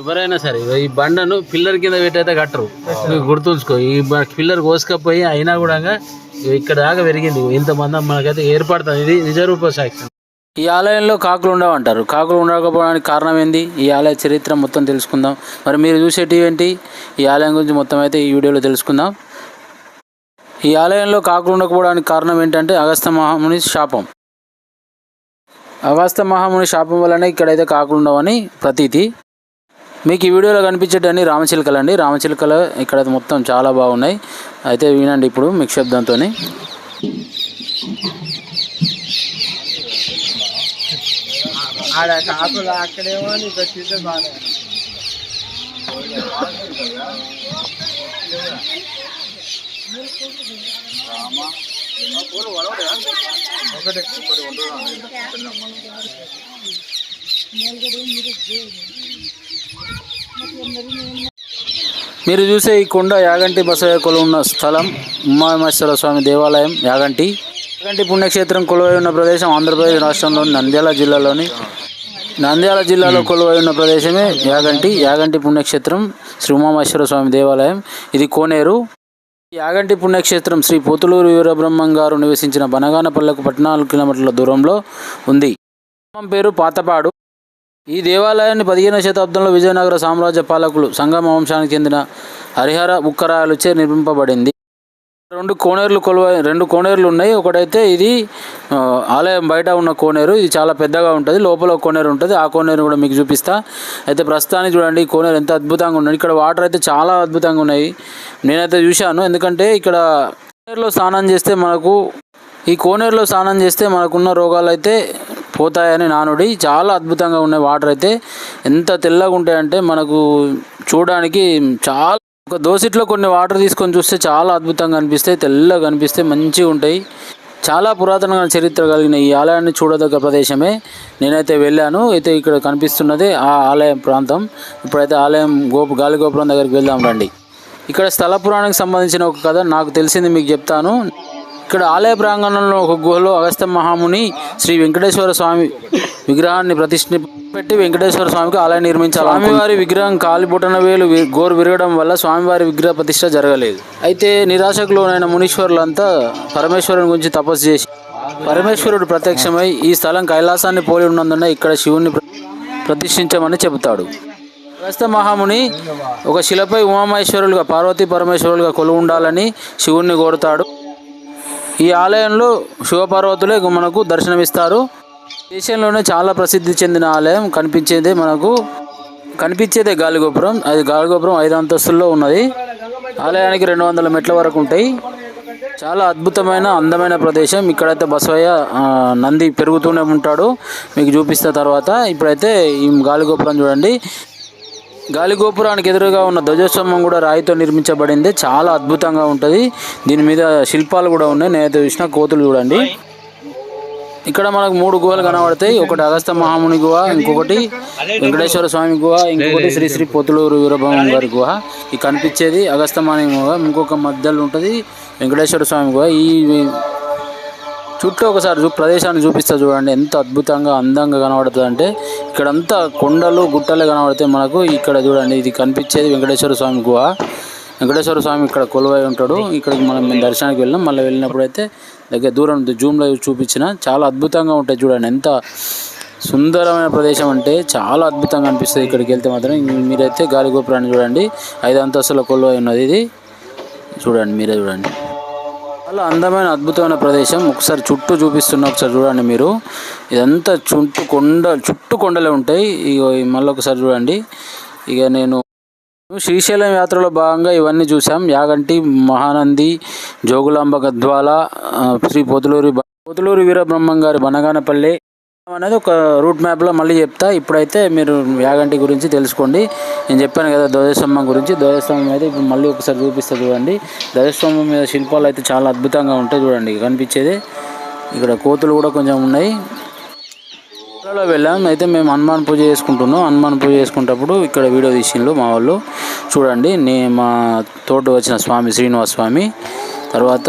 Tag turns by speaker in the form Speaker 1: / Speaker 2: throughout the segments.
Speaker 1: ఎవరైనా సరే ఈ బండను పిల్లర్ కింద పెట్టయితే కట్టరు. నువ్వు గుర్తుంచుకో ఈ పిల్లర్ కోసుకపోయి అయినా కూడా ఇక్కడ దాకా పెరిగింది. ఇంతమంది మనకైతే ఏర్పడుతుంది ఇది నిజరూప సాక్షి ఈ ఆలయంలో కాకులు ఉండవంటారు. కాకులు ఉండకపోవడానికి కారణం ఏంది? ఈ ఆలయ చరిత్ర మొత్తం తెలుసుకుందాం. మరి మీరు చూసేటివి ఏంటి? ఈ ఆలయం గురించి మొత్తం అయితే ఈ వీడియోలో తెలుసుకుందాం. ఈ ఆలయంలో కాకులు ఉండకపోవడానికి కారణం ఏంటంటే అగస్త్య మహాముని శాపం. అగస్త మహాముని శాపం వల్లనే ఇక్కడైతే కాకులు ఉండవని ప్రతీతి. మీకు ఈ వీడియోలో కనిపించేటన్ని రామచిలుకలు అండి. రామచిలుకలు ఇక్కడ మొత్తం చాలా బాగున్నాయి. అయితే వినండి ఇప్పుడు మీకు శబ్దంతో
Speaker 2: ఆడ కాకులు అక్కడేమో నీకు వచ్చింటే బాగా ఒకటి
Speaker 1: మీరు చూసే ఈ కొండ యాగంటి బసయ్య కొలువు ఉన్న స్థలం ఉమామేశ్వర స్వామి దేవాలయం యాగంటి. యాగంటి పుణ్యక్షేత్రం కొలువై ఉన్న ప్రదేశం ఆంధ్రప్రదేశ్ రాష్ట్రంలోని నంద్యాల జిల్లాలోని నంద్యాల జిల్లాలో కొలువై ఉన్న ప్రదేశమే యాగంటి. యాగంటి పుణ్యక్షేత్రం శ్రీ ఉమామేశ్వర స్వామి దేవాలయం. ఇది కోనేరు. ఈ యాగంటి పుణ్యక్షేత్రం శ్రీ పోతులూరు వీరబ్రహ్మం గారు నివసించిన బనగానపల్లెకు పద్నాలుగు కిలోమీటర్ల దూరంలో ఉంది. గ్రామం పేరు పాతపాడు. ఈ దేవాలయాన్ని పదిహేనవ శతాబ్దంలో విజయనగర సామ్రాజ్య పాలకులు సంగమ వంశానికి చెందిన హరిహర ఉక్కరాయలుచే నిర్మింపబడింది. రెండు కోనేరులు కొలువై రెండు కోనేరులు ఉన్నాయి. ఒకటైతే ఇది ఆలయం బయట ఉన్న కోనేరు. ఇది చాలా పెద్దగా ఉంటుంది. లోపల కోనేరు ఉంటుంది. ఆ కోనేరు కూడా మీకు చూపిస్తా. అయితే ప్రస్తుతానికి చూడండి ఈ కోనేరు ఎంత అద్భుతంగా ఉన్నది. ఇక్కడ వాటర్ అయితే చాలా అద్భుతంగా ఉన్నాయి. నేనైతే చూశాను. ఎందుకంటే ఇక్కడ కోనేరులో స్నానం చేస్తే మనకు ఈ కోనేరులో స్నానం చేస్తే మనకున్న రోగాలు అయితే పోతాయని నానుడి. చాలా అద్భుతంగా ఉన్నాయి వాటర్ అయితే. ఎంత తెల్లగా ఉంటాయంటే మనకు చూడడానికి చాలా ఒక దోసిట్లో కొన్ని వాటర్ తీసుకొని చూస్తే చాలా అద్భుతంగా అనిపిస్తాయి తెల్లగా కనిపిస్తాయి మంచిగా ఉంటాయి. చాలా పురాతన చరిత్ర కలిగిన ఈ ఆలయాన్ని చూడదగ్గ ప్రదేశమే. నేనైతే వెళ్ళాను అయితే ఇక్కడ కనిపిస్తున్నదే ఆ ఆలయం ప్రాంతం. ఇప్పుడైతే ఆలయం గోపు గాలి గోపురం దగ్గరికి వెళ్దాం రండి. ఇక్కడ స్థల పురాణానికి సంబంధించిన ఒక కథ నాకు తెలిసింది మీకు చెప్తాను. ఇక్కడ ఆలయ ప్రాంగణంలో ఒక గుహలో అగస్త్య మహాముని శ్రీ వెంకటేశ్వర స్వామి విగ్రహాన్ని ప్రతిష్ఠ పెట్టి వెంకటేశ్వర స్వామికి ఆలయం నిర్మించాలి స్వామివారి విగ్రహం కాలి బొటన వేలు గోరు విరగడం వల్ల స్వామివారి విగ్రహ ప్రతిష్ఠ జరగలేదు. అయితే నిరాశకు లోనైన మునీశ్వరులంతా పరమేశ్వరుని గురించి తపస్సు చేసి పరమేశ్వరుడు ప్రత్యక్షమై ఈ స్థలం కైలాసాన్ని పోలి ఉన్నందున ఇక్కడ శివుణ్ణి ప్ర- ప్రతిష్ఠించమని చెబుతాడు. అగస్త్య మహాముని ఒక శిలపై ఉమామహేశ్వరులుగా పార్వతీ పరమేశ్వరులుగా కొలువు ఉండాలని శివుణ్ణి కోరుతాడు. ఈ ఆలయంలో శివపార్వతులే మనకు దర్శనమిస్తారు. దేశంలోనే చాలా ప్రసిద్ధి చెందిన ఆలయం కనిపించేదే మనకు కనిపించేదే గాలిగోపురం. అది గాలిగోపురం ఐదు అంతస్తుల్లో ఉన్నది. ఆలయానికి రెండు వందల మెట్ల వరకు ఉంటాయి. చాలా అద్భుతమైన అందమైన ప్రదేశం. ఇక్కడైతే బసవయ్య నంది పెరుగుతూనే ఉంటాడు. మీకు చూపిస్తా తర్వాత. ఇప్పుడైతే ఈ గాలిగోపురం చూడండి. గాలిగోపురానికి ఎదురుగా ఉన్న ధ్వజస్తంభం కూడా రాయితో నిర్మించబడింది. చాలా అద్భుతంగా ఉంటుంది. దీని మీద శిల్పాలు కూడా ఉన్నాయి. నేనైతే చూసిన కోతులు చూడండి. ఇక్కడ మనకు మూడు గుహలు కనబడతాయి. ఒకటి అగస్త మహాముని గుహ ఇంకొకటి వెంకటేశ్వర స్వామి గుహ ఇంకొకటి శ్రీ శ్రీ పొతులూరు వీరభవం గారి గుహ. ఈ కనిపించేది అగస్త మహాని గుహ. ఇంకొక మధ్యలో ఉంటుంది వెంకటేశ్వర స్వామి గుహ. ఈ చుట్టూ ఒకసారి చూ ప్రదేశాన్ని చూపిస్తా చూడండి. ఎంత అద్భుతంగా అందంగా కనబడుతుంది అంటే ఇక్కడంతా కొండలు గుట్టలే కనబడతాయి మనకు ఇక్కడ చూడండి ఇది కనిపించేది వెంకటేశ్వర స్వామి గుహ. వెంకటేశ్వర స్వామి ఇక్కడ కొలువై ఉంటాడు. ఇక్కడికి మనం మేము దర్శనానికి వెళ్ళాం మళ్ళీ వెళ్ళినప్పుడు అయితే దగ్గర దూరం జూమ్లో చూపించిన చాలా అద్భుతంగా ఉంటాయి చూడండి. ఎంత సుందరమైన ప్రదేశం అంటే చాలా అద్భుతంగా అనిపిస్తుంది ఇక్కడికి వెళ్తే మాత్రం. మీరైతే గాలి గోపురాన్ని చూడండి. ఐదు అంతస్తుల కొలువై ఉన్నది ఇది. చూడండి మీరే చూడండి. చాలా అందమైన అద్భుతమైన ప్రదేశం. ఒకసారి చుట్టూ చూపిస్తున్నా ఒకసారి చూడండి మీరు. ఇదంతా చుట్టూ కొండ చుట్టూ కొండలే ఉంటాయి. ఇగో ఈ మళ్ళీ ఒకసారి చూడండి. ఇక నేను శ్రీశైలం యాత్రలో భాగంగా ఇవన్నీ చూసాం యాగంటి మహానంది జోగులాంబ గద్వాల శ్రీ పొతులూరి బ- పొతులూరి వీరబ్రహ్మం గారి బనగానపల్లి అనేది ఒక రూట్ మ్యాప్లో మళ్ళీ చెప్తా. ఇప్పుడైతే మీరు యాగంటి గురించి తెలుసుకోండి. నేను చెప్పాను కదా ధ్వజస్తంభం గురించి. ధ్వజస్తంభం అయితే ఇప్పుడు మళ్ళీ ఒకసారి చూపిస్తా చూడండి. ధ్వజస్తంభం మీద శిల్పాలు అయితే చాలా అద్భుతంగా ఉంటాయి చూడండి. కనిపించేది. ఇక్కడ కోతులు కూడా కొంచెం ఉన్నాయి. లో వెళ్ళాం. అయితే మేము హనుమాన్ పూజ చేసుకుంటున్నాం. హనుమాన్ పూజ చేసుకునేటప్పుడు ఇక్కడ వీడియో తీసిండ్రు మా వాళ్ళు. చూడండి నే మా తోట వచ్చిన స్వామి శ్రీనివాస స్వామి. తర్వాత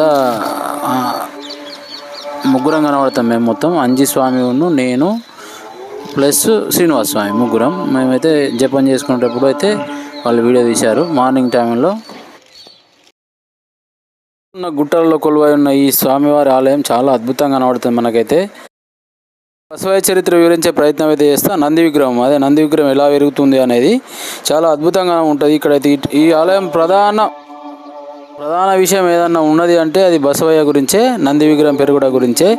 Speaker 1: ముగ్గురం కనబడతాం మేము మొత్తం. అంజి స్వామి ఉన్ను నేను ప్లస్ శ్రీనివాస స్వామి ముగ్గురం. మేమైతే జపం చేసుకునేటప్పుడు అయితే వాళ్ళు వీడియో తీశారు. మార్నింగ్ టైంలో ఉన్న గుట్టలలో కొలువై ఉన్న ఈ స్వామివారి ఆలయం చాలా అద్భుతంగా కనబడుతుంది మనకైతే. బసవాయ చరిత్ర వివరించే ప్రయత్నం అయితే చేస్తా. నంది విగ్రహం అదే నంది విగ్రహం ఎలా పెరుగుతుంది అనేది చాలా అద్భుతంగా ఉంటుంది. ఇక్కడైతే ఈ- ఈ ఆలయం ప్రధాన ప్రధాన విషయం ఏదన్నా ఉన్నది అంటే అది బసవయ్య గురించే నంది విగ్రహం పెరుగుట గురించే.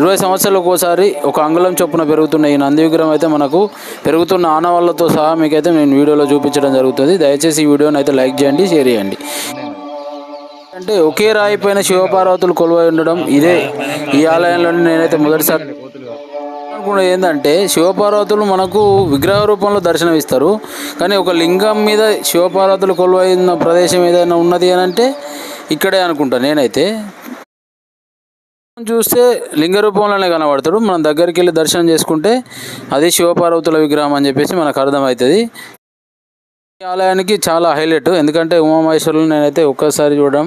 Speaker 1: ఇరవై సంవత్సరాలకు ఒకసారి ఒక అంగుళం చొప్పున పెరుగుతున్న ఈ నంది విగ్రహం అయితే మనకు పెరుగుతున్న ఆనవాళ్ళతో సహా మీకైతే నేను వీడియోలో చూపించడం జరుగుతుంది. దయచేసి ఈ వీడియోని అయితే లైక్ చేయండి షేర్ చేయండి. అంటే ఒకే రాయి పైన శివపార్వతులు కొలువై ఉండడం ఇదే ఈ ఆలయంలో నేనైతే మొదటిసారి అనుకున్నది ఏంటంటే శివపార్వతులు మనకు విగ్రహ రూపంలో దర్శనం ఇస్తారు కానీ ఒక లింగం మీద శివపార్వతులు కొలువై ఉన్న ప్రదేశం ఏదైనా ఉన్నది అని అంటే ఇక్కడే అనుకుంటా నేనైతే. చూస్తే లింగ రూపంలోనే కనబడతాడు. మనం దగ్గరికి వెళ్ళి దర్శనం చేసుకుంటే అది శివపార్వతుల విగ్రహం అని చెప్పేసి మనకు అర్థమవుతుంది. ఈ ఆలయానికి చాలా హైలైట్. ఎందుకంటే ఉమామహేశ్వరులు నేనైతే ఒక్కసారి చూడడం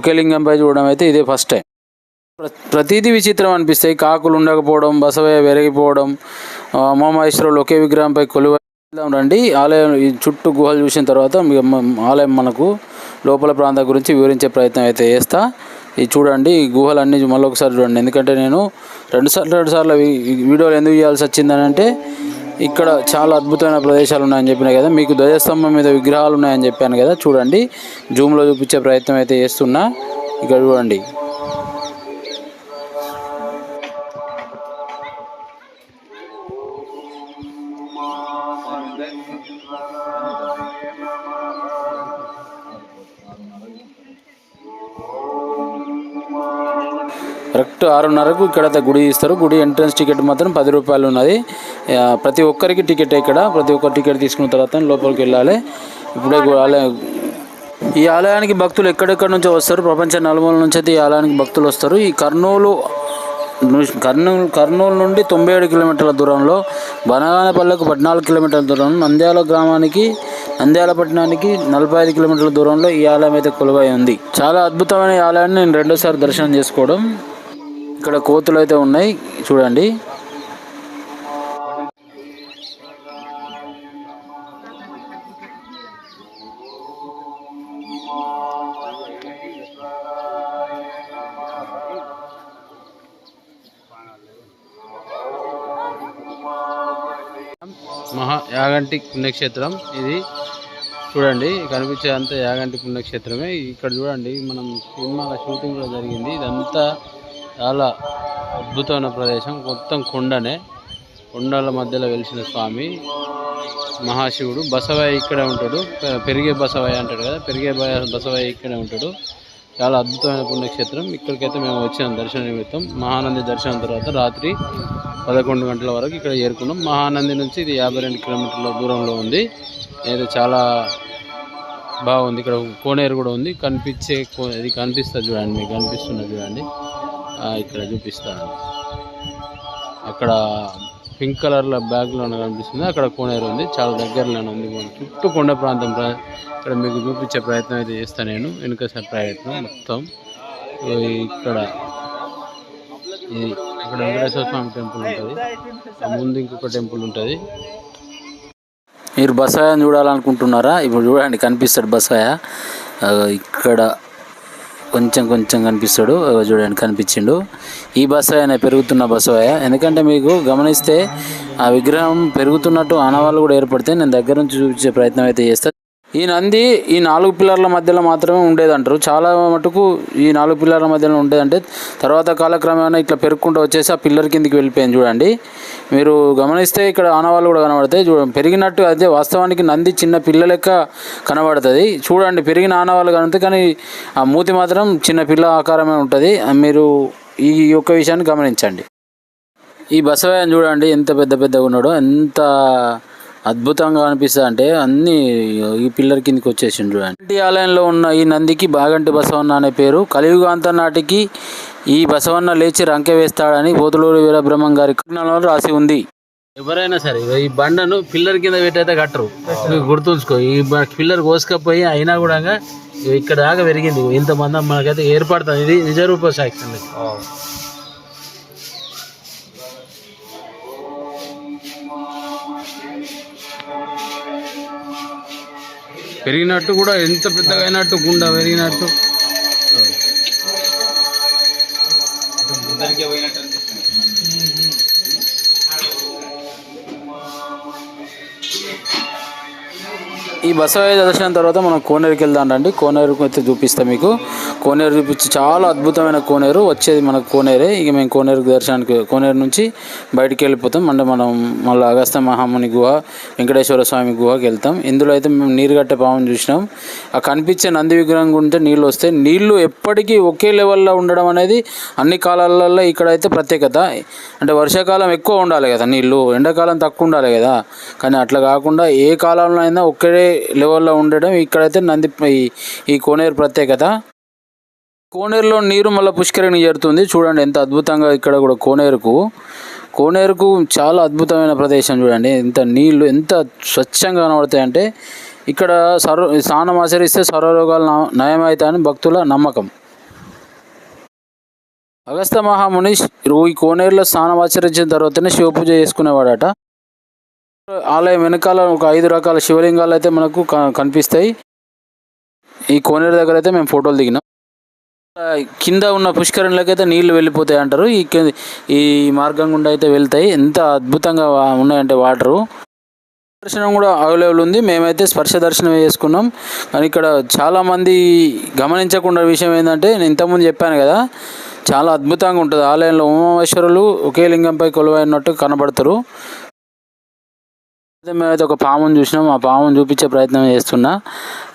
Speaker 1: ఒకే లింగంపై చూడడం అయితే ఇదే ఫస్ట్ టైం. ప్రతిదీ విచిత్రం అనిపిస్తాయి. కాకులు ఉండకపోవడం బసవయ్య పెరిగిపోవడం ఆ, ఒకే విగ్రహంపై కొలువ రండి. ఆలయం ఈ చుట్టూ గుహలు చూసిన తర్వాత ఆలయం మనకు లోపల ప్రాంతం గురించి వివరించే ప్రయత్నం అయితే చేస్తా. ఇది చూడండి ఈ గుహలన్నీ మళ్ళీ ఒకసారి చూడండి. ఎందుకంటే నేను రెండు సార్లు రెండు సార్లు వీడియోలు ఎందుకు చేయాల్సి వచ్చిందని అంటే ఇక్కడ చాలా అద్భుతమైన ప్రదేశాలు ఉన్నాయని చెప్పిన కదా మీకు ధ్వజస్తంభం మీద విగ్రహాలు ఉన్నాయని చెప్పాను కదా చూడండి. జూమ్లో చూపించే ప్రయత్నం అయితే చేస్తున్నా. ఇక్కడ చూడండి. కరెక్ట్ ఆరున్నరకు ఇక్కడ గుడి ఇస్తారు. గుడి ఎంట్రన్స్ టికెట్ మాత్రం పది రూపాయలు ఉన్నది. ప్రతి ఒక్కరికి టికెట్ ఇక్కడ. ప్రతి ఒక్కరు టికెట్ తీసుకున్న తర్వాత లోపలికి వెళ్ళాలి. ఇప్పుడే ఆలయం ఈ ఆలయానికి భక్తులు ఎక్కడెక్కడ నుంచో వస్తారు. ప్రపంచ నలుమూల నుంచి అయితే ఈ ఆలయానికి భక్తులు వస్తారు. ఈ కర్నూలు కర్నూలు కర్నూలు నుండి తొంభై ఏడు కిలోమీటర్ల దూరంలో బనగానపల్లెకు పద్నాలుగు కిలోమీటర్ల దూరం నంద్యాల గ్రామానికి నంద్యాల పట్టణానికి నలభై ఐదు కిలోమీటర్ల దూరంలో ఈ ఆలయం అయితే కొలువై ఉంది. చాలా అద్భుతమైన ఆలయాన్ని నేను రెండోసారి దర్శనం చేసుకోవడం ఇక్కడ కోతులు అయితే ఉన్నాయి. చూడండి. మహా యాగంటి పుణ్యక్షేత్రం ఇది. చూడండి కనిపించే అంతా యాగంటి పుణ్యక్షేత్రమే. ఇక్కడ చూడండి మనం సినిమాల షూటింగ్ కూడా జరిగింది. ఇదంతా చాలా అద్భుతమైన ప్రదేశం. మొత్తం కొండనే. కొండల మధ్యలో వెలిసిన స్వామి మహాశివుడు. బసవయ్య ఇక్కడే ఉంటాడు. పెరిగే బసవయ్య అంటాడు కదా. పెరిగే బసవయ్య ఇక్కడే ఉంటాడు. చాలా అద్భుతమైన పుణ్యక్షేత్రం. ఇక్కడికైతే మేము వచ్చినాం దర్శన నిమిత్తం. మహానంది దర్శనం తర్వాత రాత్రి పదకొండు గంటల వరకు ఇక్కడ చేరుకున్నాం మహానంది నుంచి ఇది యాభై రెండు కిలోమీటర్ల దూరంలో ఉంది. అయితే చాలా బాగుంది. ఇక్కడ కోనేరు కూడా ఉంది. కనిపించే కో- ఇది కనిపిస్తుంది చూడండి. మీకు కనిపిస్తున్నది చూడండి. ఇక్కడ చూపిస్తాను. అక్కడ పింక్ కలర్లో బ్యాగ్లో కనిపిస్తుంది. అక్కడ కోనేరు ఉంది. చాలా దగ్గరలోనే ఉంది. చుట్టూ కొండ ప్రాంతం ప్ర- ఇక్కడ మీకు చూపించే ప్రయత్నం అయితే చేస్తాను నేను. వెనుక ప్రయత్నం మొత్తం. ఇక్కడ ఇది ఇక్కడ వెంకటేశ్వర స్వామి టెంపుల్ ఉంటుంది. ముందు ఇంకొక టెంపుల్ ఉంటుంది. మీరు బసాయని చూడాలనుకుంటున్నారా? ఇప్పుడు చూడండి కనిపిస్తాడు బసాయ. ఇక్కడ కొంచెం కొంచెం కనిపిస్తాడు. చూడండి కనిపించిండు. ఈ బసవాయన పెరుగుతున్న బసవాయ ఎందుకంటే మీకు గమనిస్తే ఆ విగ్రహం పెరుగుతున్నట్టు ఆనవాళ్ళు కూడా ఏర్పడితే నేను దగ్గర నుంచి చూపించే ప్రయత్నం అయితే చేస్తాను ఈ నంది ఈ నాలుగు పిల్లర్ల మధ్యలో మాత్రమే ఉండేదంటారు. చాలా మటుకు ఈ నాలుగు పిల్లర్ల మధ్యలో ఉండేదంటే తర్వాత కాలక్రమేణా ఇట్లా పెరుక్కుంటూ వచ్చేసి ఆ పిల్లర్ కిందికి వెళ్ళిపోయింది చూడండి. మీరు గమనిస్తే ఇక్కడ ఆనవాళ్ళు కూడా కనబడతాయి. చూడ పెరిగినట్టు అదే వాస్తవానికి నంది చిన్న పిల్ల లెక్క కనబడుతుంది. చూడండి పెరిగిన ఆనవాళ్ళు కనబడుతుంది కానీ ఆ మూతి మాత్రం చిన్న పిల్ల ఆకారమే ఉంటుంది. మీరు ఈ యొక్క విషయాన్ని గమనించండి. ఈ బసవయ్యని చూడండి ఎంత పెద్ద పెద్దగా ఉన్నాడో ఎంత అద్భుతంగా అనిపిస్తుంది అంటే అన్ని ఈ పిల్లర్ కిందకి వచ్చేసిండు చూడండి ఈ ఆలయంలో ఉన్న ఈ నందికి బాగంటి బసవన్న అనే పేరు. కలియుగాంత నాటికి ఈ బసవన్న లేచి రంకె వేస్తాడని పోతులూరు వీరబ్రహ్మం గారి కృష్ణలో రాసి ఉంది. ఎవరైనా సరే ఈ బండను పిల్లర్ కింద పెట్టయితే కట్టరు. గుర్తుంచుకో ఈ పిల్లర్ కోసుకపోయి అయినా కూడా ఇక్కడ దాకా పెరిగింది. ఇంతమంది మనకైతే ఏర్పడుతుంది. ఇది నిజరూప సాక్షి
Speaker 3: పెరిగినట్టు కూడా ఎంత పెద్దగా అయినట్టు గుండె పెరిగినట్టు.
Speaker 1: ఈ బసవయ్య దర్శనం తర్వాత మనం కోనేరుకి వెళ్దాం అండి కోనేరుకు అయితే చూపిస్తాం మీకు. కోనేరు చూపించి చాలా అద్భుతమైన కోనేరు. వచ్చేది మనకు కోనేరే. ఇక మేము కోనేరు దర్శనానికి కోనేరు నుంచి బయటికి వెళ్ళిపోతాం. అంటే మనం మళ్ళీ అగస్త్య మహాముని గుహ వెంకటేశ్వర స్వామి గుహకి వెళ్తాం. ఇందులో అయితే మేము నీరు కట్టే పాము చూసినాం. ఆ కనిపించే నంది విగ్రహం ఉంటే నీళ్ళు వస్తాయి నీళ్ళు ఎప్పటికీ ఒకే లెవెల్లో ఉండడం అనేది అన్ని కాలాలలో ఇక్కడైతే ప్రత్యేకత. అంటే వర్షాకాలం ఎక్కువ ఉండాలి కదా నీళ్ళు ఎండాకాలం తక్కువ ఉండాలి కదా. కానీ అట్లా కాకుండా ఏ కాలంలో అయినా ఒకే లెవెల్లో ఉండడం ఇక్కడైతే నంది ఈ- ఈ కోనేరు ప్రత్యేకత. కోనేరులో నీరు మళ్ళీ పుష్కరిణి చేరుతుంది చూడండి ఎంత అద్భుతంగా ఇక్కడ కూడా కోనేరుకు. కోనేరుకు చాలా అద్భుతమైన ప్రదేశం చూడండి. ఎంత నీళ్ళు ఎంత స్వచ్ఛంగా కనబడతాయి అంటే ఇక్కడ సర్వ స్నానం ఆచరిస్తే సర్వరోగాలు న- నయమవుతాయని భక్తుల నమ్మకం. అగస్త మహాముని ఈ కోనేరులో స్నానం ఆచరించిన తర్వాతనే శివ పూజ చేసుకునేవాడట. ఆలయం వెనకాల ఒక ఐదు రకాల శివలింగాలు అయితే మనకు క- కనిపిస్తాయి. ఈ కోనేరు దగ్గర అయితే మేము ఫోటోలు దిగినాం. కింద ఉన్న పుష్కరణలకైతే అయితే నీళ్ళు వెళ్ళిపోతాయి అంటారు. ఈ ఈ మార్గం గుండా అయితే వెళ్తాయి. ఎంత అద్భుతంగా ఉన్నాయంటే వాటరు. దర్శనం కూడా అవైలబుల్ ఉంది. మేమైతే స్పర్శ దర్శనం చేసుకున్నాం. కానీ ఇక్కడ చాలామంది గమనించకుండా విషయం ఏంటంటే నేను ఇంతకుముందు చెప్పాను కదా చాలా అద్భుతంగా ఉంటుంది. ఆలయంలో ఉమామేశ్వరులు ఒకే లింగంపై కొలువైనట్టు కనబడతారు. అయితే మేమైతే ఒక పామును చూసినాం. ఆ పామును చూపించే ప్రయత్నం చేస్తున్నా.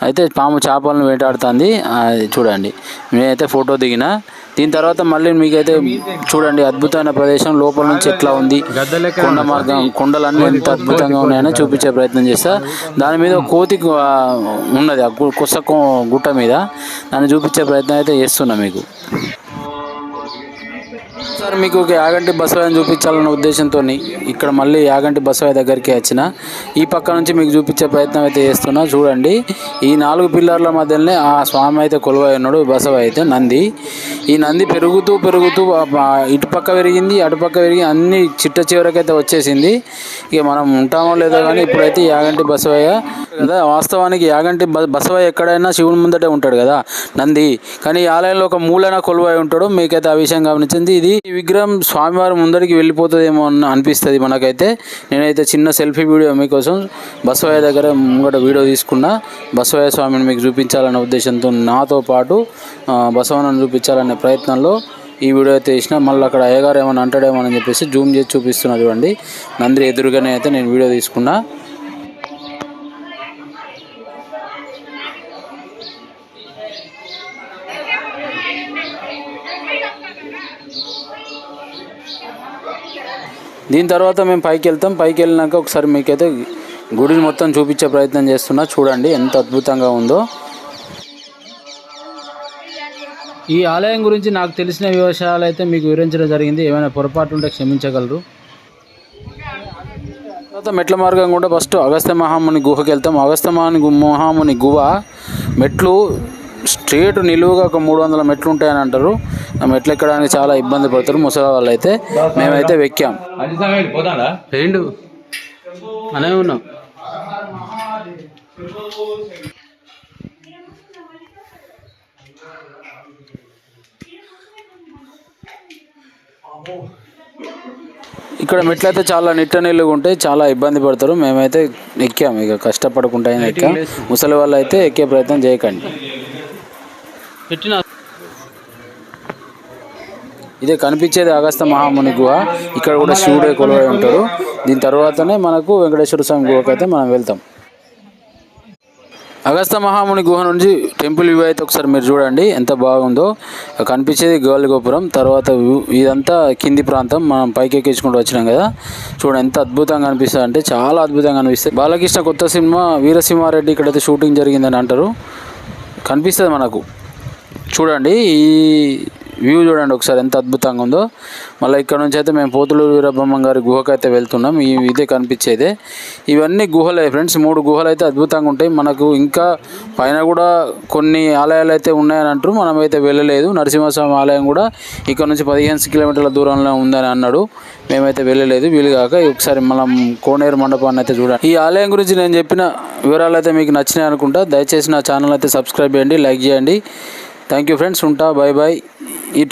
Speaker 1: అయితే పాము చేపలను వేటాడుతుంది. అది చూడండి. నేనైతే ఫోటో దిగిన. దీని తర్వాత మళ్ళీ మీకైతే చూడండి అద్భుతమైన ప్రదేశం. లోపల నుంచి ఎట్లా ఉంది? కొండ మార్గం కొండలన్నీ ఎంత అద్భుతంగా ఉన్నాయని చూపించే ప్రయత్నం చేస్తా. దాని మీద కోతి ఉన్నది ఆ కుస గుట్ట మీద. దాన్ని చూపించే ప్రయత్నం అయితే చేస్తున్నా మీకు. సార్ మీకు ఒక యాగంటి బసవాయిని చూపించాలన్న ఉద్దేశంతో ఇక్కడ మళ్ళీ యాగంటి బసవాయి దగ్గరికి వచ్చిన. ఈ పక్క నుంచి మీకు చూపించే ప్రయత్నం అయితే చేస్తున్నా చూడండి. ఈ నాలుగు పిల్లర్ల మధ్యలోనే ఆ స్వామి అయితే కొలువై ఉన్నాడు బసవ అయితే నంది. ఈ నంది పెరుగుతూ పెరుగుతూ ఇటుపక్క పెరిగింది అటుపక్క పెరిగి అన్ని చిట్ట చివరకైతే వచ్చేసింది. ఇక మనం ఉంటామో లేదో కానీ ఇప్పుడైతే యాగంటి బసవయ్య కదా వాస్తవానికి యాగంటి బసవయ్య ఎక్కడైనా శివుని ముందటే ఉంటాడు కదా నంది. కానీ ఈ ఆలయంలో ఒక మూలన కొలువై ఉంటాడు మీకైతే ఆ విషయం గమనించింది. ఇది విగ్రహం స్వామివారి ముందరికి వెళ్ళిపోతుందేమో అని అనిపిస్తుంది మనకైతే. నేనైతే చిన్న సెల్ఫీ వీడియో మీకోసం బసవయ్య దగ్గర ముంగట వీడియో తీసుకున్నా. బసవయ్య స్వామిని మీకు చూపించాలనే ఉద్దేశంతో నాతో పాటు ఆ, చూపించాలనే ప్రయత్నంలో ఈ వీడియో అయితే తీసిన మళ్ళీ అక్కడ అయ్యగారు ఏమైనా అంటాడేమో అని చెప్పేసి జూమ్ చేసి చూపిస్తున్నా చూడండి. నంది ఎదురుగానే అయితే నేను వీడియో తీసుకున్నా. దీని తర్వాత మేము పైకి వెళ్తాం. పైకి వెళ్ళినాక ఒకసారి మీకైతే గుడిని మొత్తం చూపించే ప్రయత్నం చేస్తున్నా. చూడండి ఎంత అద్భుతంగా ఉందో. ఈ ఆలయం గురించి నాకు తెలిసిన విషయాలు అయితే మీకు వివరించడం జరిగింది. ఏమైనా పొరపాటు ఉంటే క్షమించగలరు. తర్వాత మెట్ల మార్గం కూడా ఫస్ట్ అగస్త్య మహాముని గుహకి వెళ్తాం. అగస్త్య మహాముని మహాముని గుహ మెట్లు స్ట్రేట్ నిలువుగా ఒక మూడు వందల మెట్లు ఉంటాయని అంటారు. ఆ మెట్లు ఎక్కడానికి చాలా ఇబ్బంది పడతారు ముసలి వాళ్ళు అయితే. మేమైతే వెక్కాం. రెండు అనే ఉన్నాం. ఇక్కడ మెట్లు అయితే చాలా నిట్ట నీళ్ళుగా ఉంటాయి. చాలా ఇబ్బంది పడతారు. మేమైతే ఎక్కాం. ఇక కష్టపడకుండా ఎక్కాం. ముసలి వాళ్ళు అయితే ఎక్కే ప్రయత్నం చేయకండి. పెట్టిన ఇదే కనిపించేది అగస్త మహాముని గుహ. ఇక్కడ కూడా శివుడే కొలువై ఉంటారు దీని తర్వాతనే మనకు వెంకటేశ్వర స్వామి గుహకు అయితే మనం వెళ్తాం. అగస్త మహాముని గుహ నుంచి టెంపుల్ వ్యూ అయితే ఒకసారి మీరు చూడండి ఎంత బాగుందో. కనిపించేది గోల్డ్ గోపురం తర్వాత ఇదంతా కింది ప్రాంతం మనం పైకి ఎక్కించుకుంటూ వచ్చినాం కదా. చూడండి ఎంత అద్భుతంగా అనిపిస్తుంది అంటే చాలా అద్భుతంగా అనిపిస్తుంది. బాలకృష్ణ కొత్త సినిమా వీరసింహారెడ్డి ఇక్కడైతే షూటింగ్ జరిగిందని అంటారు. కనిపిస్తుంది మనకు. చూడండి ఈ వ్యూ చూడండి ఒకసారి ఎంత అద్భుతంగా ఉందో. మళ్ళీ ఇక్కడ నుంచి అయితే మేము పోతులూరు వీరబ్రహ్మం గారి గుహకు అయితే వెళ్తున్నాం. ఈ ఇదే కనిపించేదే. ఇవన్నీ గుహలే ఫ్రెండ్స్ మూడు గుహలు అయితే అద్భుతంగా ఉంటాయి. మనకు ఇంకా పైన కూడా కొన్ని ఆలయాలు అయితే ఉన్నాయని అంటారు. మనం అయితే వెళ్ళలేదు. నరసింహస్వామి ఆలయం కూడా ఇక్కడ నుంచి పదిహేను కిలోమీటర్ల దూరంలో ఉందని అన్నాడు. మేమైతే వెళ్ళలేదు. వీలుగాక ఒకసారి మనం కోనేరు మండపాన్ని అయితే చూడండి ఈ ఆలయం గురించి నేను చెప్పిన వివరాలు అయితే మీకు నచ్చినాయి అనుకుంటా. దయచేసి నా ఛానల్ అయితే సబ్స్క్రైబ్ చేయండి లైక్ చేయండి. థ్యాంక్ యూ ఫ్రెండ్స్ ఉంటా బాయ్ బాయ్ ఈ